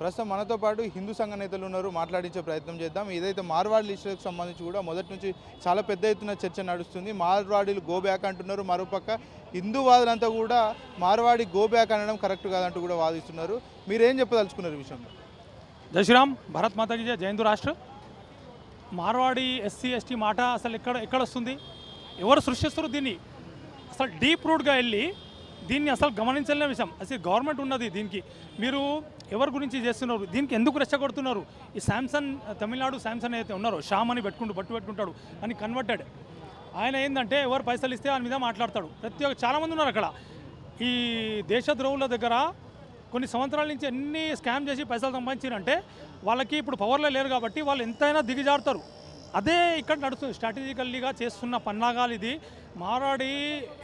ప్రస్తుతం మనతో పాటు హిందూ సంఘ నేతలు ఉన్నారు మాట్లాడించే ప్రయత్నం చేద్దాం. ఏదైతే మార్వాడి లిస్టులకు సంబంధించి కూడా మొదటి నుంచి చాలా పెద్ద ఎత్తున చర్చ నడుస్తుంది. మార్వాడీలు గో బ్యాక్ అంటున్నారు మరోపక్క హిందూవాదులంతా కూడా మార్వాడి గో బ్యాక్ అనడం కరెక్ట్ కాదంటూ కూడా వాదిస్తున్నారు. మీరేం చెప్పదలుచుకున్నారు విషయంలో? జై శ్రీరామ్ భారత్ మాతాకి జై. రాష్ట్ర. మార్వాడి ఎస్సీ ఎస్టీ మాట అసలు ఎక్కడ ఎక్కడ వస్తుంది? ఎవరు సృష్టిస్తారు దీన్ని? అసలు డీప్ రూట్గా వెళ్ళి దీన్ని అసలు గమనించలేని విషయం. అసలు గవర్నమెంట్ ఉన్నది దీనికి. మీరు ఎవరి గురించి చేస్తున్నారు? దీనికి ఎందుకు రెచ్చగొడుతున్నారు? ఈ శాంసంగ్ తమిళనాడు శాంసంగ్ అయితే ఉన్నారో షామ్ అని పెట్టుకుంటూ పట్టు పెట్టుకుంటాడు అని కన్వర్టెడ్. ఆయన ఏంటంటే ఎవరు పైసలు ఇస్తే ఆయన మీద మాట్లాడతాడు. ప్రతి ఒక్క చాలామంది ఉన్నారు అక్కడ. ఈ దేశద్రోహుల దగ్గర కొన్ని సంవత్సరాల నుంచి ఎన్ని స్కామ్ చేసి పైసలు సంపాదించారంటే వాళ్ళకి ఇప్పుడు పవర్లో లేరు కాబట్టి వాళ్ళు ఎంతైనా దిగజారుతారు. అదే ఇక్కడ నడుస్తుంది స్ట్రాటజికల్లీగా చేస్తున్న పన్నాగాలు ఇది. మారాడి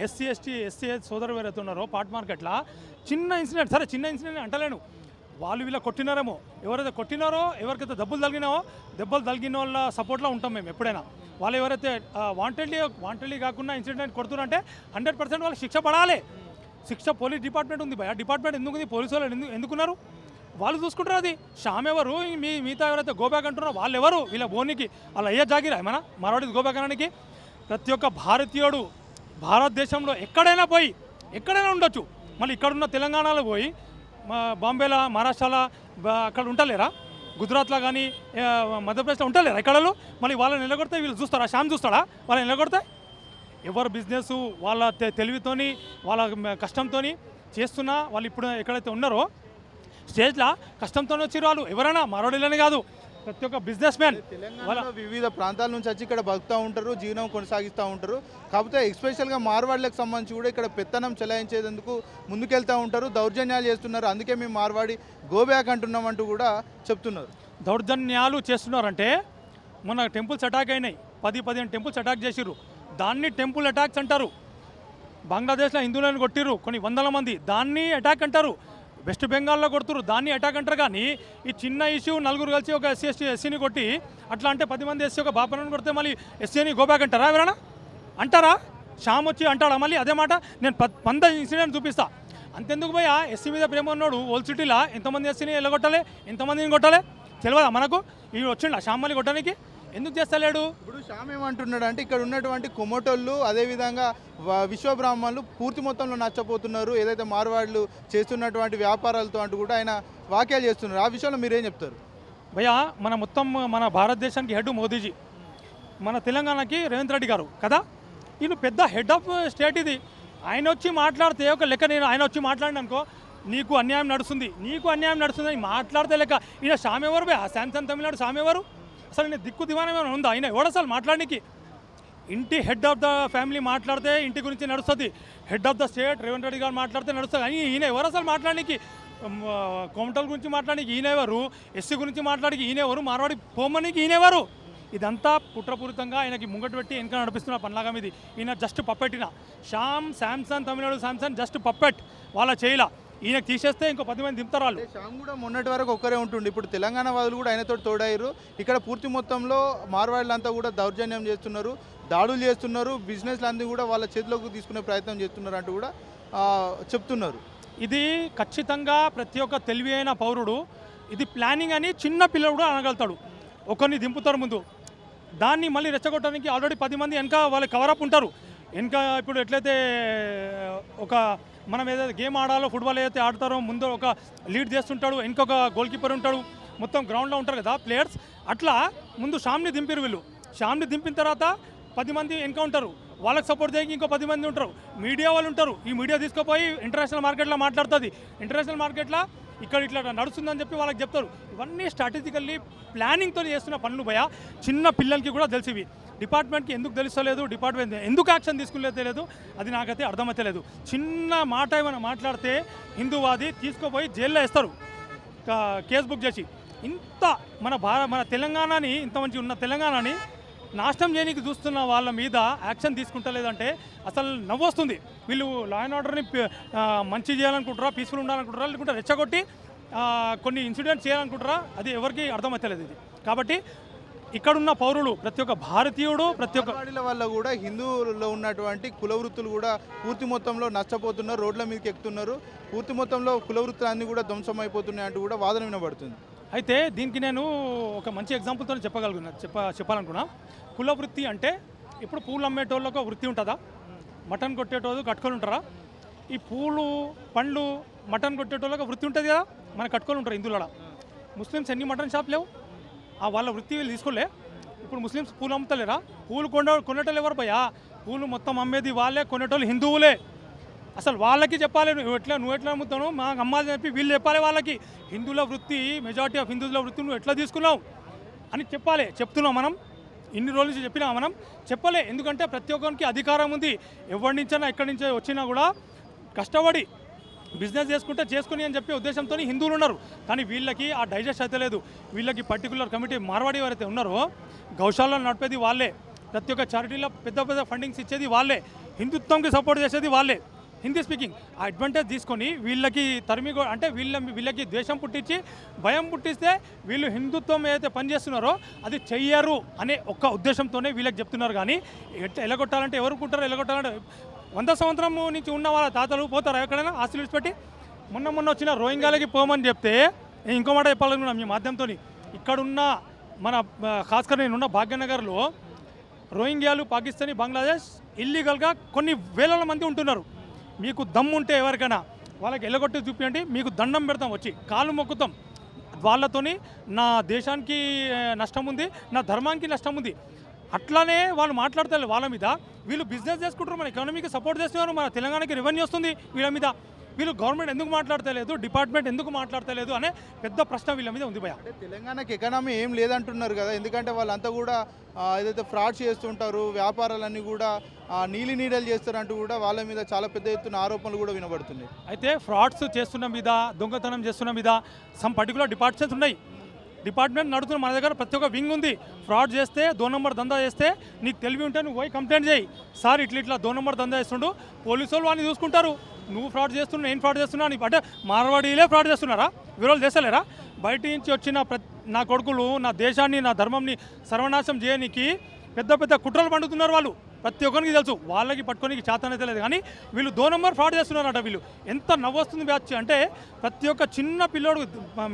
ఎస్సీ ఎస్టీ ఎస్సీ సోదరు ఎవరైతే ఉన్నారో పాట్ మార్కెట్లో చిన్న ఇన్సిడెంట్ సరే చిన్న ఇన్సిడెంట్ అంటలేను. వాళ్ళు వీళ్ళ కొట్టినారేమో. ఎవరైతే కొట్టినారో ఎవరికైతే దెబ్బలు తగినావో దెబ్బలు తగిలిన వాళ్ళ సపోర్ట్లో ఉంటాం మేము ఎప్పుడైనా. వాళ్ళు ఎవరైతే వాంటెడ్లీ వాంటెడ్లీ కాకుండా ఇన్సిడెంట్ కొడుతున్నారంటే హండ్రెడ్ పర్సెంట్ వాళ్ళకి శిక్ష పడాలి. శిక్ష పోలీస్ డిపార్ట్మెంట్ ఉంది భయ డిపార్ట్మెంట్ ఎందుకు ఉంది? పోలీసు వాళ్ళు ఎందుకు ఎందుకున్నారు? వాళ్ళు చూసుకుంటారు అది. షామ్ ఎవరు? మీ మిగతా ఎవరైతే గోబ్యాక్ అంటున్నారో వాళ్ళు ఎవరు? వీళ్ళ బోనికి వాళ్ళ అయ్యే జాగిరా మన మరొకటి గోబ్యాక్ అనడానికి? ప్రతి ఒక్క భారతీయుడు భారతదేశంలో ఎక్కడైనా పోయి ఎక్కడైనా ఉండొచ్చు. మళ్ళీ ఇక్కడున్న తెలంగాణలో పోయి బాంబేలో మహారాష్ట్రలో అక్కడ ఉంటలేరా? గుజరాత్లో కానీ మధ్యప్రదేశ్లో ఉంటలేరా ఎక్కడలో? మళ్ళీ వాళ్ళని నిలగొడితే వీళ్ళు చూస్తారా? శ్యామ్ చూస్తాడా? వాళ్ళని నిలగొడితే? ఎవరు బిజినెస్ వాళ్ళ తె- తెలివితోని వాళ్ళ కష్టంతో కష్టంతోని చేస్తున్నా వాళ్ళు ఇప్పుడు ఎక్కడైతే ఉన్నారో స్టేజ్లో కష్టంతో వచ్చారు వాళ్ళు. ఎవరైనా మరోడిలని కాదు. ప్రతి ఒక్క బిజినెస్ మ్యాన్ తెలంగాణలో వివిధ ప్రాంతాల నుంచి వచ్చి ఇక్కడ బతుకుతూ ఉంటారు జీవనం కొనసాగిస్తూ ఉంటారు. కాకపోతే ఎక్స్పెషల్గా మార్వాడీలకు సంబంధించి కూడా ఇక్కడ పెత్తనం చెలాయించేందుకు ముందుకెళ్తూ ఉంటారు దౌర్జన్యాలు చేస్తున్నారు. అందుకే మేము మార్వాడి గో బ్యాక్ అంటున్నామంటూ కూడా చెప్తున్నారు. దౌర్జన్యాలు చేస్తున్నారంటే మొన్న టెంపుల్స్ అటాక్ అయినాయి. పది పదిహేను టెంపుల్స్ అటాక్ చేసిర్రు. దాన్ని టెంపుల్ అటాక్స్ అంటారు. బంగ్లాదేశ్లో హిందువులను కొట్టిర్రు కొన్ని వందల మంది. దాన్ని అటాక్ అంటారు. వెస్ట్ బెంగాల్లో కొడుతురు దాన్ని అటాక్ అంటారు కానీ ఈ చిన్న ఇష్యూ నలుగురు కలిసి ఒక ఎస్సీ ఎస్టీ ఎస్సీని కొట్టి అట్లా అంటే పది మంది ఎస్సీ ఒక బాపనని కొడితే మళ్ళీ ఎస్సీని గోబ్యాక్ అంటారా ఎవరైనా? అంటారా? షామ్ వచ్చి అంటాడా మళ్ళీ? అదే మాట నేను పంద ఇన్సిడెంట్ చూపిస్తా. అంతెందుకు పోయా ఎస్సీ మీద ప్రేమ ఉన్నాడు ఓల్డ్ సిటీలో ఎంతమంది ఎస్సీని ఎల్లగొట్టాలి ఎంతమందిని కొట్టాలి? తెలియదా మనకు? ఇవి వచ్చిండ షామ్ మళ్ళీ కొట్టడానికి? ఎందుకు చేస్తలేడు? ఇప్పుడు శ్యామ్ ఏమంటున్నాడు అంటే ఇక్కడ ఉన్నటువంటి కొమటోళ్ళు అదేవిధంగా విశ్వబ్రాహ్మణులు పూర్తి మొత్తంలో నచ్చపోతున్నారు. ఏదైతే మార్వాడులు చేస్తున్నటువంటి వ్యాపారాలతో అంటూ కూడా ఆయన వాక్యాలు చేస్తున్నారు. ఆ విషయంలో మీరేం చెప్తారు? భయ్యా మన మొత్తం మన భారతదేశానికి హెడ్ మోదీజీ. మన తెలంగాణకి రేవంత్ రెడ్డి గారు కదా? వీళ్ళు పెద్ద హెడ్ ఆఫ్ స్టేట్ ఇది. ఆయన వచ్చి మాట్లాడితే ఒక లెక్క నేను ఆయన వచ్చి మాట్లాడిన అనుకో నీకు అన్యాయం నడుస్తుంది నీకు అన్యాయం నడుస్తుంది అని మాట్లాడితే లెక్క. ఈయన సామె ఎవరు భయ శాంసంగ్ తమిళనాడు సామె ఎవరు? అసలు నేను దిక్కు దివానం ఏమైనా ఉందా? ఆయన ఎవడు అసలు మాట్లాడడానికి ఇంటి హెడ్ ఆఫ్ ద ఫ్యామిలీ మాట్లాడితే ఇంటి గురించి నడుస్తుంది. Head of the state Revanth Reddy గారు మాట్లాడితే నడుస్తుంది. అని ఈయన ఎవరు అసలు మాట్లాడడానికి కోమటల గురించి మాట్లాడడానికి ఈయన ఎవరు? ఎస్సీ గురించి మాట్లాడికి ఈయన ఎవరు? మార్వాడి పోమనికి ఈయన ఎవరు? ఇదంతా కుట్రపూరితంగా ఆయనకి ముంగట పెట్టి వెనక నడిపిస్తున్న పనిలాగా ఇది ఈయన జస్ట్ పప్పెట్టిన Shyam Samsung Tamil Nadu Samsung just puppet వాళ్ళ చేయల. ఈయనకి తీసేస్తే ఇంకో పది మంది దింపుతారు వాళ్ళు. శ్యామ్ కూడా మొన్నటి వరకు ఒక్కరే ఉంటుండే. ఇప్పుడు తెలంగాణ వాదులు కూడా ఆయనతో తోడయ్యారు. ఇక్కడ పూర్తి మొత్తంలో మార్వాడులంతా కూడా దౌర్జన్యం చేస్తున్నారు. దాడులు చేస్తున్నారు. బిజినెస్లు అన్నీ కూడా వాళ్ళ చేతిలోకి తీసుకునే ప్రయత్నం చేస్తున్నారు అంటూ కూడా చెప్తున్నారు. ఇది ఖచ్చితంగా ప్రతి ఒక్క తెలివి అయిన పౌరుడు ఇది ప్లానింగ్ అని చిన్న పిల్లడు కూడా అనగలుగుతాడు. ఒకరిని దింపుతారు ముందు. దాన్ని మళ్ళీ రెచ్చగొట్టడానికి ఆల్రెడీ పది మంది వెనక వాళ్ళు కవరప్ ఉంటారు. వెనక ఇప్పుడు ఎట్లయితే ఒక మనం ఏదైతే గేమ్ ఆడాలో ఫుట్బాల్ ఏదైతే ఆడతారో ముందు ఒక లీడ్ చేస్తుంటాడు ఇంకొక గోల్ కీపర్ ఉంటాడు మొత్తం గ్రౌండ్లో ఉంటారు కదా ప్లేయర్స్ అట్లా ముందు షామ్ని దింపిరు వీళ్ళు. షామ్ని దింపిన తర్వాత పది మంది ఎన్కౌంటరు ఉంటారు వాళ్ళకి సపోర్ట్ చేయకి ఇంకో పది మంది ఉంటారు. మీడియా వాళ్ళు ఉంటారు. ఈ మీడియా తీసుకుపోయి ఇంటర్నేషనల్ మార్కెట్లో మాట్లాడుతుంది. ఇంటర్నేషనల్ మార్కెట్లో ఇక్కడ ఇట్లా నడుస్తుందని చెప్పి వాళ్ళకి చెప్తారు. ఇవన్నీ స్ట్రాటజికల్లీ ప్లానింగ్తో చేస్తున్న పనులు భయ చిన్న పిల్లలకి కూడా తెలిసివి. డిపార్ట్మెంట్కి ఎందుకు తెలుస్తలేదు డిపార్ట్మెంట్ ఎందుకు యాక్షన్ తీసుకునేది తెలియదు అది నాకైతే అర్థమైతే చిన్న మాట ఏమైనా మాట్లాడితే హిందూవాది తీసుకుపోయి జైల్లో వేస్తారు. కేసు బుక్ చేసి. ఇంత మన భార మన తెలంగాణని ఇంత మంచి ఉన్న తెలంగాణని నాశనం చేయడానికి చూస్తున్న వాళ్ళ మీద యాక్షన్ తీసుకుంటలేదంటే అసలు నవ్వొస్తుంది. వీళ్ళు లా అండ్ ఆర్డర్ని మంచి చేయాలనుకుంటారా పీస్ఫుల్ ఉండాలనుకుంటారా లేకుంటే రెచ్చగొట్టి కొన్ని ఇన్సిడెంట్స్ చేయాలనుకుంటారా అది ఎవరికి అర్థమవుతలేదు ఇది. కాబట్టి ఇక్కడున్న పౌరులు ప్రతి ఒక్క భారతీయుడు ప్రతి ఒక్క వల్ల కూడా హిందువుల్లో ఉన్నటువంటి కుల వృత్తులు కూడా పూర్తి మొత్తంలో నష్టపోతున్నారు రోడ్ల మీదకి ఎక్కుతున్నారు. పూర్తి మొత్తంలో కుల వృత్తులు అన్ని కూడా ధ్వంసం అయిపోతున్నాయి అంటూ కూడా వాదన వినబడుతుంది. అయితే దీనికి నేను ఒక మంచి ఎగ్జాంపుల్తో చెప్పగలుగుతున్నా చెప్ప చెప్పాలనుకున్నా. కుల వృత్తి అంటే ఇప్పుడు పూలు అమ్మేటోళ్ళకు ఒక వృత్తి ఉంటుందా? మటన్ కొట్టేటోళ్ళు కట్టుకొని ఉంటారా? ఈ పూలు పండ్లు మటన్ కొట్టేటోళ్ళకి వృత్తి ఉంటుంది కదా? మన కట్టుకొని ఉంటారు హిందువుల ముస్లిమ్స్ ఎన్ని మటన్ షాప్ లేవు? వాళ్ళ వృత్తి వీళ్ళు తీసుకోలే. ఇప్పుడు ముస్లిమ్స్ పూలు అమ్ముతలేరా? పూలు కొండ కొనేటోళ్ళు ఎవరు పోయా పూలు మొత్తం అమ్మేది వాళ్ళే కొనేటోళ్ళు హిందువులే. అసలు వాళ్ళకి చెప్పాలి నువ్వు ఎట్లా నువ్వు ఎట్లా అమ్ముతావు మాకు అమ్మాలి చెప్పి వీళ్ళు చెప్పాలి వాళ్ళకి. హిందువుల వృత్తి మెజారిటీ ఆఫ్ హిందువుల వృత్తి నువ్వు ఎట్లా తీసుకున్నావు? అని చెప్పాలి చెప్తున్నాం మనం. ఇన్ని రోజుల నుంచి చెప్పినా మనం. చెప్పలే ఎందుకంటే ప్రతి ఒక్కరికి అధికారం ఉంది. ఎవరి నుంచైనా ఎక్కడి నుంచో వచ్చినా కూడా కష్టపడి బిజినెస్ చేసుకుంటే చేసుకుని అని చెప్పే ఉద్దేశంతో హిందువులు ఉన్నారు. కానీ వీళ్ళకి ఆ డైజెస్ట్ అయితే లేదు. వీళ్ళకి పర్టికులర్ కమిటీ మార్వాడి ఎవరైతే ఉన్నారో గౌశాలను నడిపేది వాళ్ళే. ప్రతి ఒక్క చారిటీలో పెద్ద పెద్ద ఫండింగ్స్ ఇచ్చేది వాళ్ళే. హిందుత్వంకి సపోర్ట్ చేసేది వాళ్ళే. హిందీ స్పీకింగ్ ఆ అడ్వాంటేజ్ తీసుకొని వీళ్ళకి తరిమి అంటే వీళ్ళ వీళ్ళకి ద్వేషం పుట్టించి భయం పుట్టిస్తే వీళ్ళు హిందుత్వం ఏదైతే పనిచేస్తున్నారో అది చెయ్యరు అనే ఒక్క ఉద్దేశంతోనే వీళ్ళకి చెప్తున్నారు. కానీ ఎట్లా ఎలగొట్టాలంటే ఎవరుకుంటారు ఎలగొట్టాలంటే వంద సంవత్సరం నుంచి ఉన్న వాళ్ళ తాతలు పోతారా ఎక్కడైనా? ఆస్తులు విడిచిపెట్టి మొన్న మొన్న వచ్చిన రోహింగ్యాలకి పోమని చెప్తే నేను ఇంకో మాట చెప్పాలనుకున్నాను మీ మాధ్యమంతో ఇక్కడున్న మన ఖాస్కర్ నేనున్న భాగ్యనగర్లో రోహింగ్యాలు పాకిస్తానీ బంగ్లాదేశ్ ఇల్లీగల్గా కొన్ని వేల మంది ఉంటున్నారు. మీకు దమ్ము ఉంటే ఎవరికైనా వాళ్ళకి ఎల్లగొట్టి చూపించండి మీకు దండం పెడతాం వచ్చి. కాలు మొక్కుతాం. వాళ్ళతోని నా దేశానికి నష్టం ఉంది నా ధర్మానికి నష్టం ఉంది. అట్లానే వాళ్ళు మాట్లాడతారు వాళ్ళ మీద. వీళ్ళు బిజినెస్ చేసుకుంటారు మన ఎకానమీకి సపోర్ట్ చేస్తున్నారు మన తెలంగాణకి రెవెన్యూ వస్తుంది వీళ్ళ మీద. వీళ్ళు గవర్నమెంట్ ఎందుకు మాట్లాడతలేదు డిపార్ట్మెంట్ ఎందుకు మాట్లాడతలేదు అనే పెద్ద ప్రశ్న వీళ్ళ మీద ఉంది భయ తెలంగాణకి ఎకనామీ ఏం లేదంటున్నారు కదా ఎందుకంటే వాళ్ళంతా కూడా ఏదైతే ఫ్రాడ్స్ చేస్తుంటారు వ్యాపారాలన్నీ కూడా నీలి నీడలు చేస్తారంటూ కూడా వాళ్ళ మీద చాలా పెద్ద ఎత్తున ఆరోపణలు కూడా వినబడుతున్నాయి. అయితే ఫ్రాడ్స్ చేస్తున్న మీద దొంగతనం చేస్తున్న మీద సమ్ పర్టికులర్ డిపార్ట్మెంట్స్ ఉన్నాయి. డిపార్ట్మెంట్ నడుతున్న మన దగ్గర ప్రతి ఒక్క వింగ్ ఉంది. ఫ్రాడ్ చేస్తే దో నంబర్ దందా చేస్తే నీకు తెలివి ఉంటే నువ్వు పోయి కంప్లైంట్ చేయి. సార్ ఇట్లా ఇట్లా దో నంబర్ దందా చేస్తుండు. పోలీసు వాళ్ళు వాడిని చూసుకుంటారు. నువ్వు ఫ్రాడ్ చేస్తున్నా నేను ఫ్రాడ్ చేస్తున్నా అని అంటే మార్వాడీలే ఫ్రాడ్ చేస్తున్నారా? వీరోలు చేస్తలేరా? బయట నుంచి వచ్చిన ప్రతి నా కొడుకులు నా దేశాన్ని నా ధర్మంని సర్వనాశం చేయనీకి పెద్ద పెద్ద కుట్రలు పండుతున్నారు వాళ్ళు. ప్రతి ఒక్కరికి తెలుసు వాళ్ళకి పట్టుకోనికి చేతనైతే లేదు. కానీ వీళ్ళు దో నెంబర్ ఫ్రాడ్ చేస్తున్నారట వీళ్ళు. ఎంత నవ్వొస్తుంది బ్యాచ్ అంటే ప్రతి ఒక్క చిన్న పిల్లోడు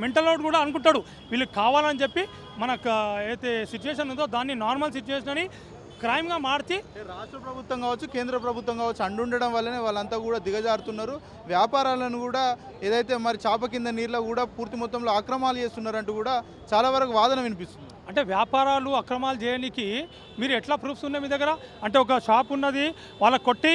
మెంటల్ అవుట్ కూడా అనుకుంటాడు. వీళ్ళు కావాలని చెప్పి మనకు అయితే సిచ్యువేషన్ ఉందో దాన్ని నార్మల్ సిచ్యువేషన్ అని క్రైమ్గా మార్చి రాష్ట్ర ప్రభుత్వం కావచ్చు కేంద్ర ప్రభుత్వం కావచ్చు అండుండడం వల్లనే వాళ్ళంతా కూడా దిగజారుతున్నారు. వ్యాపారాలను కూడా ఏదైతే మరి చాప కింద నీళ్ళ కూడా పూర్తి మొత్తంలో అక్రమాలు చేస్తున్నారంటూ కూడా చాలా వరకు వాదన వినిపిస్తుంది. అంటే వ్యాపారాలు అక్రమాలు చేయడానికి మీరు ఎట్లా ప్రూఫ్స్ ఉన్నాయి మీ దగ్గర? అంటే ఒక షాప్ ఉన్నది వాళ్ళ కొట్టి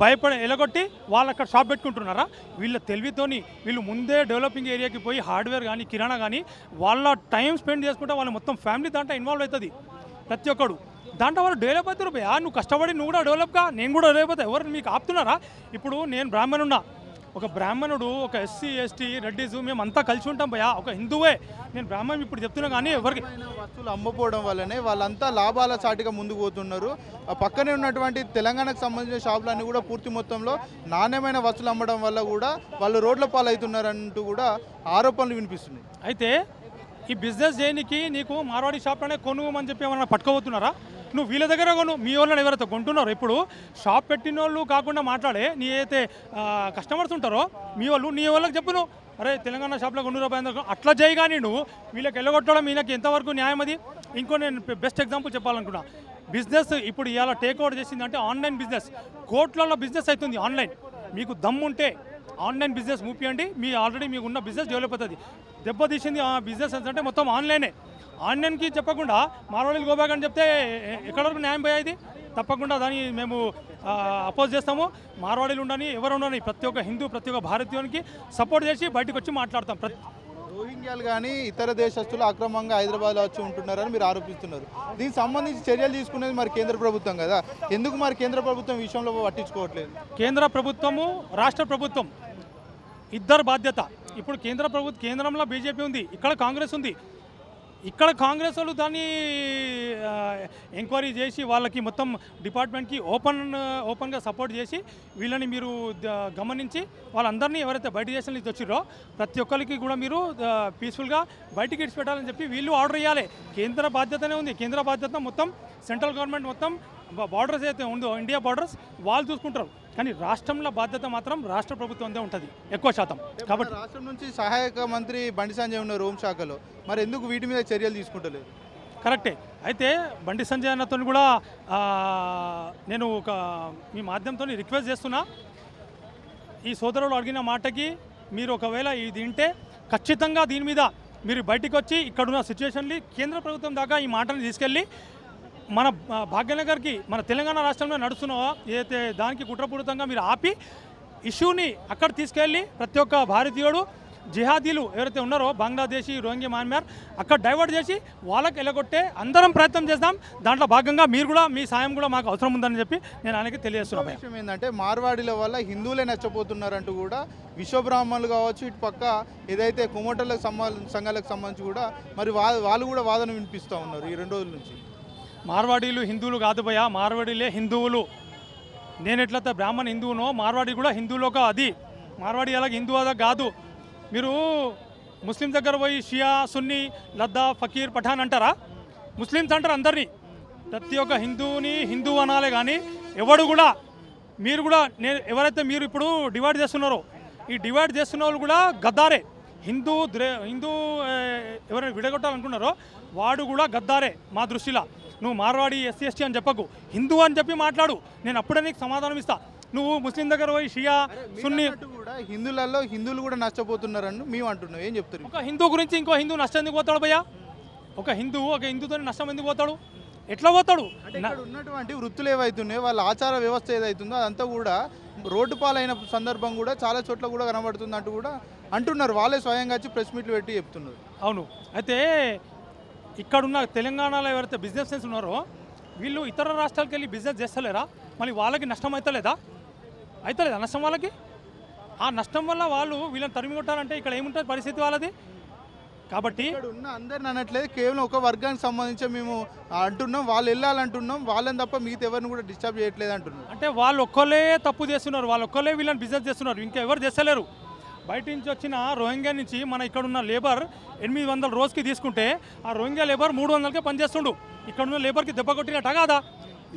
భయపడి ఎలగొట్టి వాళ్ళు అక్కడ షాప్ పెట్టుకుంటున్నారా? వీళ్ళ తెలివితోని వీళ్ళు ముందే డెవలపింగ్ ఏరియాకి పోయి హార్డ్వేర్ కానీ కిరాణా కానీ వాళ్ళ టైం స్పెండ్ చేసుకుంటే వాళ్ళ మొత్తం ఫ్యామిలీ దాంట్లో ఇన్వాల్వ్ అవుతుంది. ప్రతి ఒక్కడు. దాంట్లో వాళ్ళు డెవలప్ అవుతారు నువ్వు కష్టపడి నువ్వు కూడా డెవలప్గా నేను కూడా డెవలప్ అవుతా. ఎవరు మీకు ఆపుతున్నారా? ఇప్పుడు నేను బ్రాహ్మణున్నా. ఒక బ్రాహ్మణుడు ఒక ఎస్సీ ఎస్టీ రెడ్డిస్ మేము అంతా కలిసి ఉంటాం భయ్యా. ఒక హిందువే. నేను బ్రాహ్మణ్ ఇప్పుడు చెప్తున్నా కానీ ఎవరికి వస్తువులు అమ్మపోవడం వల్లనే వాళ్ళంతా లాభాల చాటిగా ముందుకు పోతున్నారు. పక్కనే ఉన్నటువంటి తెలంగాణకు సంబంధించిన షాపులన్నీ కూడా పూర్తి మొత్తంలో నాణ్యమైన వస్తువులు అమ్మడం వల్ల కూడా వాళ్ళు రోడ్ల పాలవుతున్నారంటూ కూడా ఆరోపణలు వినిపిస్తున్నాయి. అయితే ఈ బిజినెస్ చేయడానికి నీకు మార్వాడి షాప్లోనే కొనుగోమని చెప్పి ఏమన్నా పట్టుకోబోతున్నారా? నువ్వు వీళ్ళ దగ్గర కొను మీ వాళ్ళని ఎవరైతే కొంటున్నారో ఇప్పుడు షాప్ పెట్టిన వాళ్ళు కాకుండా మాట్లాడే నీ అయితే కస్టమర్స్ ఉంటారో మీ వాళ్ళు నీ వాళ్ళకి చెప్పును అరే తెలంగాణ షాప్లో కొన్ని రూపాయలు అట్లా చేయి కానీ నువ్వు. వీళ్ళకి వెళ్ళగొట్టడం ఈయనకి ఎంతవరకు న్యాయం అది? ఇంకో నేను బెస్ట్ ఎగ్జాంపుల్ చెప్పాలనుకున్నా. బిజినెస్ ఇప్పుడు ఇవాళ టేక్ ఓవర్ చేసిందంటే ఆన్లైన్ బిజినెస్. కోట్లలో బిజినెస్ అవుతుంది ఆన్లైన్. మీకు దమ్ముంటే ఆన్లైన్ బిజినెస్ మూపియండి. మీ ఆల్రెడీ మీకు ఉన్న బిజినెస్ డెవలప్ అవుతుంది. దెబ్బతీసింది ఆ బిజినెస్ అంటే మొత్తం ఆన్లైనే. ఆన్లైన్కి చెప్పకుండా మార్వాడీలు గోబ్యాక్ అని చెప్తే ఎక్కడ వరకు న్యాయం పోయేది తప్పకుండా దాన్ని మేము అపోజ్ చేస్తాము. మార్వాడీలు ఉండని ఎవరు ఉండని ప్రతి ఒక్క హిందూ ప్రతి ఒక్క భారతీయునికి సపోర్ట్ చేసి బయటకు వచ్చి మాట్లాడతాం. ప్రతి రోహింగ్యాలు కానీ ఇతర దేశస్తులు అక్రమంగా హైదరాబాద్లో వచ్చి ఉంటున్నారని మీరు ఆరోపిస్తున్నారు. దీనికి సంబంధించి చర్యలు తీసుకునేది మరి కేంద్ర ప్రభుత్వం కదా. ఎందుకు మరి కేంద్ర ప్రభుత్వం విషయంలో పట్టించుకోవట్లేదు? కేంద్ర ప్రభుత్వము రాష్ట్ర ప్రభుత్వం ఇద్దరు బాధ్యత. ఇప్పుడు కేంద్ర ప్రభుత్వం కేంద్రంలో బీజేపీ ఉంది ఇక్కడ కాంగ్రెస్ ఉంది. ఇక్కడ కాంగ్రెస్ వాళ్ళు దాన్ని ఎంక్వైరీ చేసి వాళ్ళకి మొత్తం డిపార్ట్మెంట్కి ఓపెన్ ఓపెన్గా సపోర్ట్ చేసి వీళ్ళని మీరు గమనించి వాళ్ళందరినీ ఎవరైతే బయట దేశం నుంచి వచ్చిరో ప్రతి ఒక్కరికి కూడా మీరు పీస్ఫుల్గా బయటికి ఇడిచిపెట్టాలని చెప్పి వీళ్ళు ఆర్డర్ ఇవ్వాలి కేంద్ర బాధ్యతనే ఉంది. కేంద్ర బాధ్యత మొత్తం సెంట్రల్ గవర్నమెంట్ మొత్తం బార్డర్స్ అయితే ఉందో ఇండియా బార్డర్స్ వాళ్ళు చూసుకుంటారు. కానీ రాష్ట్రంలో బాధ్యత మాత్రం రాష్ట్ర ప్రభుత్వందే ఉంటుంది ఎక్కువ శాతం. కాబట్టి రాష్ట్రం నుంచి సహాయక మంత్రి బండి సంజయ్ ఉన్నారు హోంశాఖలో మరి ఎందుకు వీటి మీద చర్యలు తీసుకుంటలేదు? కరెక్టే. అయితే బండి సంజయ్ అన్నతో కూడా నేను ఒక మీ మాధ్యమంతో రిక్వెస్ట్ చేస్తున్నా. ఈ సోదరుడు అడిగిన మాటకి మీరు ఒకవేళ ఇది వింటే ఖచ్చితంగా దీని మీద మీరు బయటికి వచ్చి ఇక్కడున్న సిచ్యువేషన్ని కేంద్ర ప్రభుత్వం దాకా ఈ మాటను తీసుకెళ్ళి మన భాగ్యనగర్కి మన తెలంగాణ రాష్ట్రంలో నడుస్తున్న ఏదైతే దానికి కుట్రపూరితంగా మీరు ఆపి ఇష్యూని అక్కడ తీసుకెళ్ళి ప్రతి ఒక్క భారతీయుడు జిహాదీలు ఎవరైతే ఉన్నారో బంగ్లాదేశీ రోహింగ్యా మయన్మార్ అక్కడ డైవర్ట్ చేసి వాళ్ళకి ఎలగొట్టే అందరం ప్రయత్నం చేద్దాం. దాంట్లో భాగంగా మీరు కూడా మీ సాయం కూడా మాకు అవసరం ఉందని చెప్పి నేను ఆయనకి తెలియజేస్తున్నాను విషయం ఏంటంటే మార్వాడీల వల్ల హిందువులే నష్టపోతున్నారంటూ కూడా విశ్వబ్రాహ్మణులు కావచ్చు ఇటు పక్క ఏదైతే కుమటల సంఘాలకు సంబంధించి కూడా మరి వా- వాళ్ళు కూడా వాదన వినిపిస్తూ ఉన్నారు ఈ రెండు రోజుల నుంచి. మార్వాడీలు హిందువులు కాదు భయ మార్వాడీలే హిందువులు. నేను ఎట్లయితే బ్రాహ్మణ హిందువునో మార్వాడి కూడా హిందువులోక అది. మార్వాడి అలాగ హిందూ అదా కాదు. మీరు ముస్లిం దగ్గర పోయి షియా సున్నీ లద్దా ఫకీర్ పఠాన్ అంటారా? ముస్లిమ్స్ అంటారు అందరినీ. ప్రతి ఒక్క హిందువుని హిందూ అనాలే కానీ ఎవడు కూడా మీరు కూడా నేను ఎవరైతే మీరు ఇప్పుడు డివైడ్ చేస్తున్నారో ఈ డివైడ్ చేస్తున్న వాళ్ళు కూడా గద్దారే. హిందూ ద్రే హిందూ ఎవరైనా విడగొట్టాలనుకున్నారో వాడు కూడా గద్దారే మా దృష్టిలో. నువ్వు మార్వాడి ఎస్సీ ఎస్టీ అని చెప్పకు. హిందూ అని చెప్పి మాట్లాడు. నేను అప్పుడే నీకు సమాధానం ఇస్తా. నువ్వు ముస్లిం దగ్గర పోయి షియా సున్నీ కూడా హిందువులలో హిందువులు కూడా నష్టపోతున్నారని మేము అంటున్నాం. ఏం చెప్తారు? ఒక హిందూ గురించి ఇంకో హిందూ నష్టం ఎందుకు పోతాడు భయ్యా? ఒక హిందూ ఒక హిందూతో నష్టం ఎందుకు పోతాడు? ఎట్లా పోతాడు? ఉన్నటువంటి వృత్తులు ఏవైతున్నాయో వాళ్ళ ఆచార వ్యవస్థ ఏదైతుందో అదంతా కూడా రోడ్డు పాలైన సందర్భం కూడా చాలా చోట్ల కూడా కనబడుతుంది అంటూ కూడా అంటున్నారు. వాళ్ళే స్వయంగా వచ్చి ప్రెస్ మీట్లు పెట్టి చెప్తున్నారు. అవును. అయితే ఇక్కడున్న తెలంగాణలో ఎవరైతే బిజినెస్ సెన్స్ ఉన్నారో వీళ్ళు ఇతర రాష్ట్రాలకు వెళ్ళి బిజినెస్ చేస్తలేరా? మళ్ళీ వాళ్ళకి నష్టం అవుతలేదా అవుతలేదా నష్టం వాళ్ళకి? ఆ నష్టం వల్ల వాళ్ళు వీళ్ళని తరిమి కొట్టారంటే ఇక్కడ ఏముంటుంది పరిస్థితి వాళ్ళది? కాబట్టి ఇక్కడ ఉన్న అందరిని అనట్లేదు కేవలం ఒక వర్గానికి సంబంధించి మేము అంటున్నాం వాళ్ళు వెళ్ళాలంటున్నాం వాళ్ళని తప్ప మిగతా ఎవరిని కూడా డిస్టర్బ్ చేయట్లేదు అంటున్నాం. అంటే వాళ్ళు ఒక్కళ్ళే తప్పు చేస్తున్నారు వాళ్ళు ఒక్కళ్ళే వీళ్ళని బిజినెస్ చేస్తున్నారు ఇంకా ఎవరు చేస్తలేరు? బయట నుంచి వచ్చిన రోహింగ్యా నుంచి మన ఇక్కడ ఉన్న లేబర్ ఎనిమిది వందల రోజుకి తీసుకుంటే ఆ రోహింగ్యా లేబర్ మూడు వందలకే పనిచేస్తుండు. ఇక్కడ ఉన్న లేబర్కి దెబ్బ కొట్టినట్ట కాదా?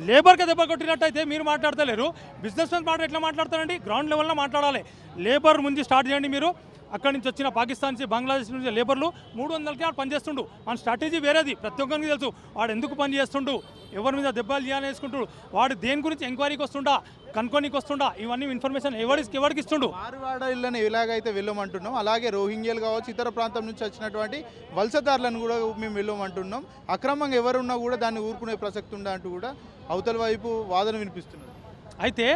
లేబర్కి దెబ్బ కొట్టినట్టయితే మీరు మాట్లాడతలేరు. బిజినెస్ మెన్ మాట ఎట్లా మాట్లాడతారండి? గ్రౌండ్ లెవెల్లో మాట్లాడాలి. లేబర్ ముందు స్టార్ట్ చేయండి మీరు. అక్కడి నుంచి వచ్చిన పాకిస్తాన్ నుంచి బంగ్లాదేశ్ నుంచి లేబర్లు మూడు వందలకి వాడు పనిచేస్తుండు. మన స్ట్రాటజీ వేరేది ప్రతి ఒక్కరికి తెలుసు. వాడు ఎందుకు పని చేస్తుండు? ఎవరి మీద దెబ్బలు చేయాలని వేసుకుంటాడు? వాడు దేని గురించి ఎంక్వైరీకి వస్తుండా? కనుక్కోనికి వస్తుండా? ఇవన్నీ ఇన్ఫర్మేషన్ ఎవరికి ఎవరికి ఇస్తుండు? మార్వాడ ఇళ్ళని ఎలాగైతే వెళ్ళమంటున్నాం. అలాగే రోహింగ్యాలు కావచ్చు ఇతర ప్రాంతం నుంచి వచ్చినటువంటి వలసదారులను కూడా మేము వెళ్ళమంటున్నాం. అక్రమంగా ఎవరున్నా కూడా దాన్ని ఊరుకునే ప్రసక్తి ఉందా అంటూ కూడా అవతల వైపు వాదన వినిపిస్తున్నారు అయితే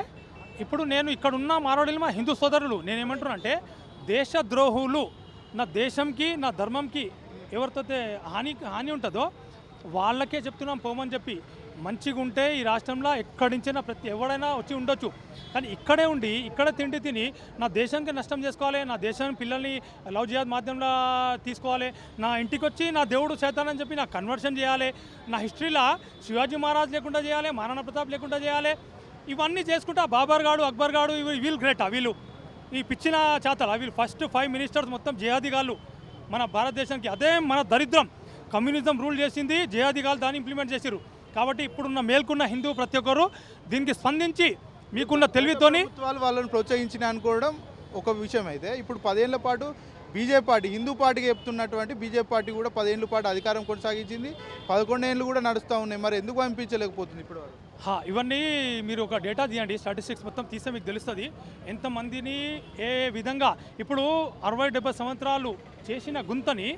ఇప్పుడు నేను ఇక్కడ ఉన్న మారవాడీలు మా హిందూ సోదరులు నేను ఏమంటున్నా అంటే దేశద్రోహులు. నా దేశంకి నా ధర్మంకి ఎవరితో హాని హాని ఉంటుందో వాళ్ళకే చెప్తున్నాం పోమని చెప్పి. మంచిగా ఉంటే ఈ రాష్ట్రంలో ఎక్కడి నుంచైనా ప్రతి ఎవడైనా వచ్చి ఉండొచ్చు. కానీ ఇక్కడే ఉండి ఇక్కడ తిండి తిని నా దేశానికి నష్టం చేసుకోవాలి నా దేశం పిల్లల్ని లవ్ జిహాద్ మాధ్యమంలో తీసుకోవాలి నా ఇంటికి వచ్చి నా దేవుడు చేతానని చెప్పి నా కన్వర్షన్ చేయాలి నా హిస్టరీలో శివాజీ మహారాజ్ లేకుండా చేయాలి మహారాణా ప్రతాప్ లేకుండా చేయాలి ఇవన్నీ చేసుకుంటా బాబర్ గాడు అక్బర్ గాడు ఇవి- వీళ్ళు గ్రేటా వీళ్ళు. ఈ పిచ్చిన చేతల వీళ్ళు ఫస్ట్ ఫైవ్ మినిస్టర్స్ మొత్తం జయాదిగాళ్ళు మన భారతదేశానికి. అదే మన దరిద్రం. కమ్యూనిజం రూల్ చేసింది జయాదిగాలు దాన్ని ఇంప్లిమెంట్ చేశారు కాబట్టి ఇప్పుడున్న మేల్కున్న హిందూ ప్రతి ఒక్కరు దీనికి స్పందించి మీకున్న తెలివితోని వాళ్ళని ప్రోత్సహించిన అనుకోవడం ఒక విషయం అయితే ఇప్పుడు పదేళ్ళ పాటు బీజేపీ పార్టీ హిందూ పార్టీకి చెప్తున్నటువంటి బీజేపీ పార్టీ కూడా పదేళ్ళ పాటు అధికారం కొనసాగించింది. పదకొండేళ్ళు కూడా నడుస్తూ ఉన్నాయి. మరి ఎందుకు పంపించలేకపోతుంది ఇప్పుడు వరకు హా, ఇవన్నీ మీరు ఒక డేటా తీయండి. స్టాటిస్టిక్స్ మొత్తం తీస్తే మీకు తెలుస్తుంది. ఎంతమందిని ఏ విధంగా ఇప్పుడు అరవై డెబ్బై సంవత్సరాలు చేసిన గుంతని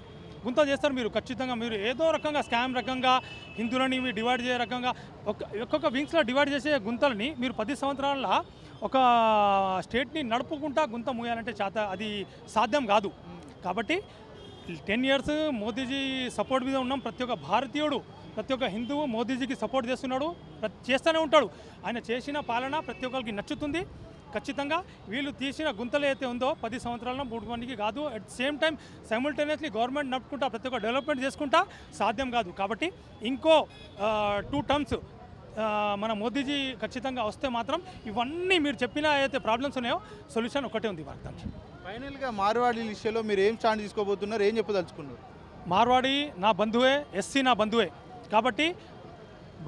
గుంత చేస్తారు మీరు ఖచ్చితంగా. మీరు ఏదో రకంగా స్కామ్ రకంగా హిందువులని మీరు డివైడ్ చేసే రకంగా ఒక ఒక్కొక్క వింగ్స్లో డివైడ్ చేసే గుంతలని మీరు పది సంవత్సరాల ఒక స్టేట్ని నడుపుకుంటా గుంత మూయాలంటే చేత అది సాధ్యం కాదు. కాబట్టి టెన్ ఇయర్స్ మోదీజీ సపోర్ట్ మీద ఉన్నాం. ప్రతి ఒక్క భారతీయుడు ప్రతి ఒక్క హిందువు మోదీజీకి సపోర్ట్ చేస్తున్నాడు ప్రతి- చేస్తూనే ఉంటాడు. ఆయన చేసిన పాలన ప్రతి ఒక్కరికి నచ్చుతుంది. ఖచ్చితంగా వీళ్ళు తీసిన గుంతలు అయితే ఉందో పది సంవత్సరాల మూడు మందికి కాదు at same time simultaneously government నడుపుకుంటా ప్రతి ఒక్క డెవలప్మెంట్ చేసుకుంటా సాధ్యం కాదు. కాబట్టి ఇంకో టూ టర్మ్స్ మన మోదీజీ ఖచ్చితంగా వస్తే మాత్రం ఇవన్నీ మీరు చెప్పిన ఏదైతే ప్రాబ్లమ్స్ ఉన్నాయో సొల్యూషన్ ఒకటే ఉంది వారికి ఫైనల్గా మార్వాడి విషయంలో మీరు ఏం స్టాండ్ తీసుకోబోతున్నారు? ఏం చెప్పదలుచుకున్నారు? మార్వాడి నా బంధువే ఎస్సీ నా బంధువే. కాబట్టి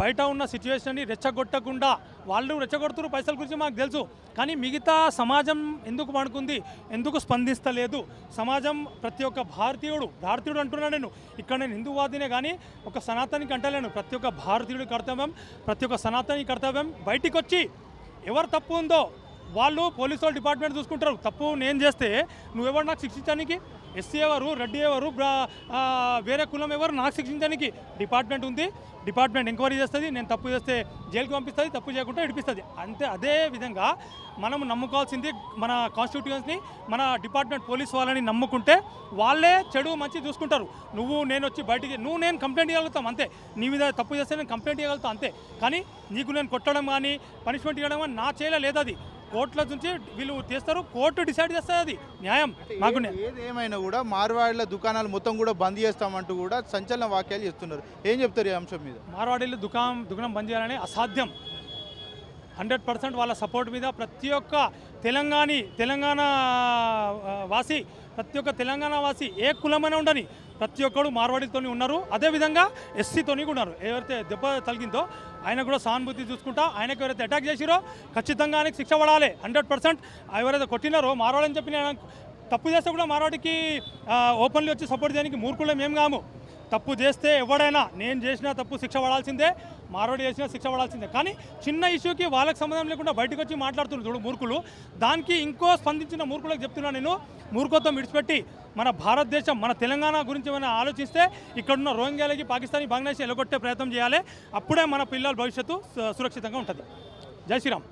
బయట ఉన్న సిచ్యువేషన్ని రెచ్చగొట్టకుండా వాళ్ళు రెచ్చగొడుతున్నారు పైసల గురించి మాకు తెలుసు. కానీ మిగతా సమాజం ఎందుకు పడుకుంది ఎందుకు స్పందిస్తలేదు? సమాజం ప్రతి ఒక్క భారతీయుడు భారతీయుడు అంటున్నా నేను. ఇక్కడ నేను హిందూవాదినే కానీ ఒక సనాతనికి అంటలేను ప్రతి ఒక్క భారతీయుడి కర్తవ్యం ప్రతి ఒక్క సనాతని కర్తవ్యం బయటికి వచ్చి ఎవరు తప్పు ఉందో వాళ్ళు పోలీసు వాళ్ళు డిపార్ట్మెంట్ చూసుకుంటారు. తప్పు నేను చేస్తే నువ్వెవరు నాకు శిక్షించడానికి? ఎస్సీ ఎవరు రెడ్డి ఎవరు వేరే కులం ఎవరు నాకు శిక్షించడానికి డిపార్ట్మెంట్ ఉంది. డిపార్ట్మెంట్ ఎంక్వైరీ చేస్తుంది నేను తప్పు చేస్తే జైలుకి పంపిస్తుంది తప్పు చేయకుండా ఇడిపిస్తుంది. అంతే అదే విధంగా మనం నమ్ముకోవాల్సింది మన కాన్స్టిట్యూషన్స్ని మన డిపార్ట్మెంట్ పోలీస్ వాళ్ళని నమ్ముకుంటే వాళ్ళే చెడు మంచి చూసుకుంటారు. నువ్వు నేను వచ్చి బయటికి నువ్వు నేను కంప్లైంట్ ఇవ్వగలుగుతాం అంతే. నీ మీద తప్పు చేస్తే నేను కంప్లైంట్ ఇవ్వగలుగుతాం అంతే. కానీ నీకు నేను కొట్టడం కానీ పనిష్మెంట్ ఇవ్వడం కానీ నా చేయలే లేదు అది. కోర్టుల నుంచి వీళ్ళు చేస్తారు కోర్టు డిసైడ్ చేస్తుంది అది. న్యాయం మాకు ఏమైనా కూడా మార్వాడిల దుకాణాలు మొత్తం కూడా బంద్ చేస్తామంటూ కూడా సంచలన వాక్యాలు చేస్తున్నారు. ఏం చెప్తారు ఈ అంశం మీద? మార్వాడీలు దుకాణం దుకాణం బంద్ చేయాలని అసాధ్యం. హండ్రెడ్ పర్సెంట్ వాళ్ళ సపోర్ట్ మీద ప్రతి ఒక్క తెలంగాణ తెలంగాణ వాసి ప్రతి ఒక్క తెలంగాణ వాసి ఏ కులమైనా ఉండని ప్రతి ఒక్కడు మార్వాడితోని ఉన్నారు. అదేవిధంగా ఎస్సీతోని కూడా ఉన్నారు. ఎవరైతే దెబ్బ తగిలిందో ఆయన కూడా సానుభూతి చూసుకుంటా ఆయనకు ఎవరైతే అటాక్ చేసిరో ఖచ్చితంగా ఆయనకు శిక్ష పడాలి. హండ్రెడ్ పర్సెంట్ ఎవరైతే కొట్టినారో మార్వాడని చెప్పి నేను తప్పు చేస్తే కూడా మార్వాడికి ఓపెన్లీ వచ్చి సపోర్ట్ చేయడానికి మూర్ఖులం ఏం కాము. తప్పు చేస్తే ఎవడైనా నేను చేసినా తప్పు శిక్ష పడాల్సిందే మారోడి చేసిన శిక్ష పడాల్సిందే. కానీ చిన్న ఇష్యూకి వాళ్ళకి సంబంధం లేకుండా బయటకు వచ్చి మాట్లాడుతున్నారు చూడు మూర్ఖులు. దానికి ఇంకో స్పందించిన మూర్ఖులకు చెప్తున్నా నేను మూర్ఖత్వం విడిచిపెట్టి మన భారతదేశం మన తెలంగాణ గురించి ఏమైనా ఆలోచిస్తే ఇక్కడున్న రోహింగ్యాలకి పాకిస్తానీ బంగ్లాదేశ్ ఎలగొట్టే ప్రయత్నం చేయాలి. అప్పుడే మన పిల్లల భవిష్యత్తు సురక్షితంగా ఉంటుంది. జై శ్రీరామ్.